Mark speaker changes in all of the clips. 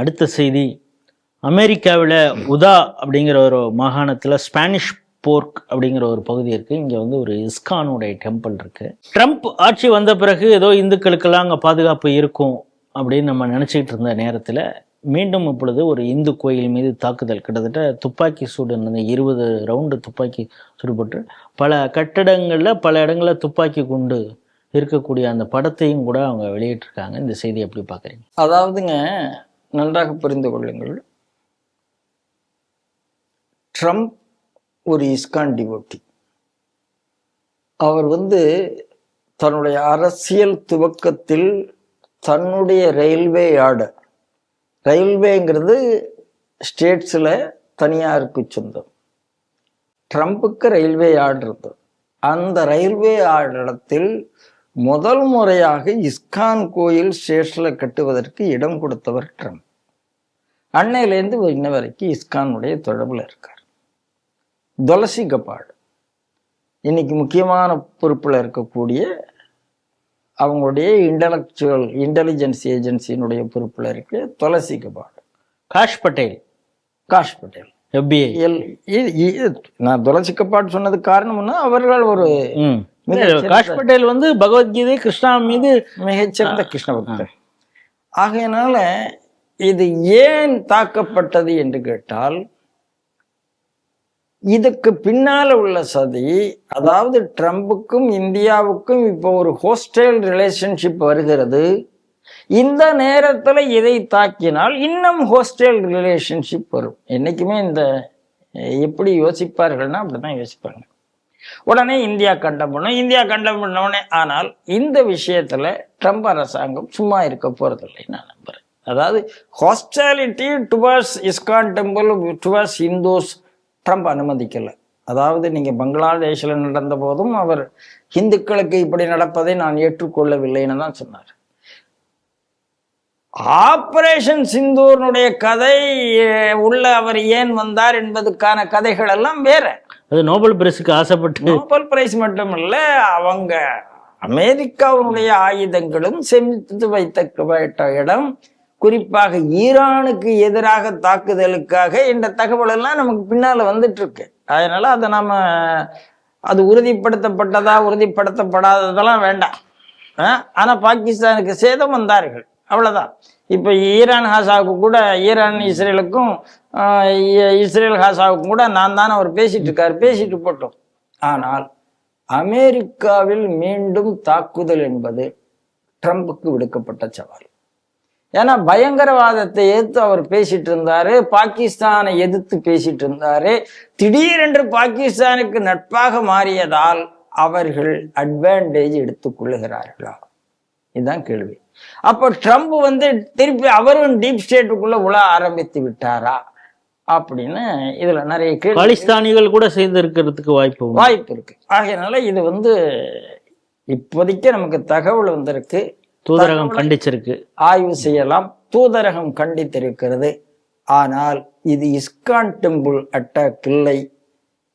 Speaker 1: அடுத்த செய்தி. அமெரிக்காவில் உதா அப்படிங்கிற ஒரு மாகாணத்தில் ஸ்பானிஷ் போர்க் அப்படிங்கிற ஒரு பகுதி இருக்குது இங்கே வந்து ஒரு இஸ்கானுடைய டெம்பிள் இருக்குது ட்ரம்ப் ஆட்சி வந்த பிறகு ஏதோ இந்துக்களுக்கெல்லாம் அங்கே பாதுகாப்பு இருக்கும் அப்படின்னு நம்ம நினச்சிக்கிட்டு இருந்த நேரத்தில் மீண்டும் இப்பொழுது ஒரு இந்து கோயில் மீது தாக்குதல். கிட்டத்தட்ட துப்பாக்கி சூடு நடந்த இருபது ரவுண்டு துப்பாக்கி சுடுபட்டு பல கட்டடங்களில் பல இடங்களில் துப்பாக்கி குண்டு இருக்கக்கூடிய அந்த படத்தையும் கூட அவங்க வெளியிட்டிருக்காங்க. இந்த செய்தி எப்படி பார்க்குறீங்க?
Speaker 2: அதாவதுங்க நன்றாக புரிந்து கொள்ளுங்கள். ட்ரம்ப் ஒரு இஸ்கான் டிவோட்டி அவர் வந்து தன்னுடைய அரசியல் துவக்கத்தில் தன்னுடைய ரயில்வே ஆர்டர் ரயில்வேங்கிறது ஸ்டேட்ஸில் தனியாருக்கு சொந்தம். ட்ரம்ப்புக்கு ரயில்வே ஆர்டர் இருந்தது அந்த ரயில்வே ஆர்டரத்தில் முதல் முறையாக இஸ்கான் கோயில் ஸ்டேஷனில் கட்டுவதற்கு இடம் கொடுத்தவர் ட்ரம்ப் அன்னையிலேருந்து இன்ன வரைக்கும் இஸ்கானுடைய தொடர்பில் இருக்கார். துளசி கபாடு இன்னைக்கு முக்கியமான பொறுப்பில் இருக்கக்கூடிய அவங்களுடைய இன்டலெக்சுவல் இன்டெலிஜென்ஸ் ஏஜென்சியினுடைய பொறுப்பில் இருக்க Tulsi Gabbard
Speaker 1: Kash Patel.
Speaker 2: Kash Patel. இ- நான் துளசி கபாடு சொன்னதுக்கு காரணம்னா அவர்கள் ஒரு
Speaker 1: காஷ் பட்டேல் வந்து பகவத்கீதை கிருஷ்ணா மீது
Speaker 2: மிகச்சிறந்த கிருஷ்ண பக்தர். ஆகையினால இது ஏன் தாக்கப்பட்டது என்று கேட்டால் இதுக்கு பின்னால உள்ள சதி அதாவது ட்ரம்புக்கும் இந்தியாவுக்கும் இப்போ ஒரு ஹோஸ்டைல் ரிலேஷன்ஷிப் வருகிறது. இந்த நேரத்தில் இதை தாக்கினால் இன்னும் ஹோஸ்டைல் ரிலேஷன்ஷிப் வரும். என்னைக்குமே இந்த எப்படி யோசிப்பார்கள்னா அப்படிதான் யோசிப்பாங்க. உடனே இந்தியா கண்டம் பண்ணும். இந்தியா கண்டம் பண்ண உடனே ஆனால் இந்த விஷயத்துல ட்ரம்ப் அரசாங்கம் சும்மா இருக்க போறதில்லை நான் நம்புறேன். அதாவது hostility towards ISKCON temple towards இந்தோஸ் Trump அனுமதிக்கல. அதாவது நீங்க பங்களாதேஷ்ல நடந்த போதும் அவர் இந்துக்களுக்கு இப்படி நடப்பதை நான் ஏற்றுக்கொள்ளவில்லைன்னு தான் சொன்னார். ஆபரேஷன் சிந்தூர்னுடைய கதை உள்ள அவர் ஏன் வந்தார் என்பதுக்கான கதைகள் எல்லாம் வேற.
Speaker 1: அது நோபல் பரிசுக்கு ஆசைப்பட்டு.
Speaker 2: நோபல் பிரைஸ் மட்டும் இல்ல அவங்க அமெரிக்காவுடைய ஆயுதங்களும் சேமித்து வைத்த இடம் குறிப்பாக ஈரானுக்கு எதிராக தாக்குதலுக்காக இந்த தகவல் எல்லாம் நமக்கு பின்னால வந்துட்டு இருக்கு அதனால அதை நாம அது உறுதிப்படுத்தப்பட்டதா உறுதிப்படுத்தப்படாததெல்லாம் வேண்டாம். ஆனால் பாகிஸ்தானுக்கு சேதம் வந்தார்கள். அவ்வளோதான் இப்போ ஈரான் ஹாசாவுக்கு கூட ஈரான் இஸ்ரேலுக்கும் இஸ்ரேல் ஹாசாவுக்கும் கூட நான் தானே அவர் பேசிட்டு இருக்கார். பேசிட்டு போட்டோம். ஆனால் அமெரிக்காவில் மீண்டும் தாக்குதல் என்பது ட்ரம்புக்கு விடுக்கப்பட்ட சவால். ஏன்னா பயங்கரவாதத்தை எதிர்த்து அவர் பேசிட்டு இருந்தாரு பாகிஸ்தானை எதிர்த்து பேசிட்டு இருந்தாரு திடீரென்று பாகிஸ்தானுக்கு நட்பாக மாறியதால் அவர்கள் அட்வான்டேஜ் எடுத்துக் கொள்ளுகிறார்களா? இதுதான் கேள்வி. அப்போ ட்ரம்ப் வந்து திருப்பி அவரும் டீப் ஸ்டேட்டுக்குள்ள உழ ஆரம்பித்து விட்டாரா? அப்படின்னு இதுல நிறைய கேள்வி.
Speaker 1: பாலிஸ்தானிகள் கூட சேர்ந்து இருக்கிறதுக்கு வாய்ப்பு.
Speaker 2: வாய்ப்பு இருக்கு. ஆகையனால இது வந்து இப்போதைக்கு நமக்கு தகவல் வந்திருக்கு.
Speaker 1: தூதரகம் கண்டிச்சிருக்கு.
Speaker 2: ஆய்வு செய்யலாம். தூதரகம் கண்டித்திருக்கிறது. ஆனால் இது இஸ்கான் டெம்பிள் அட்டாக் இல்லை.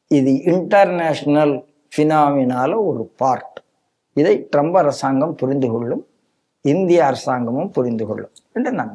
Speaker 2: இது இன்டர்நேஷனல் ஃபினாமினால ஒரு பார்ட் இதை ட்ரம்ப் அரசாங்கம் புரிந்து கொள்ளும் இந்திய அரசாங்கமும் புரிந்து கொள்ளும் என்று நான்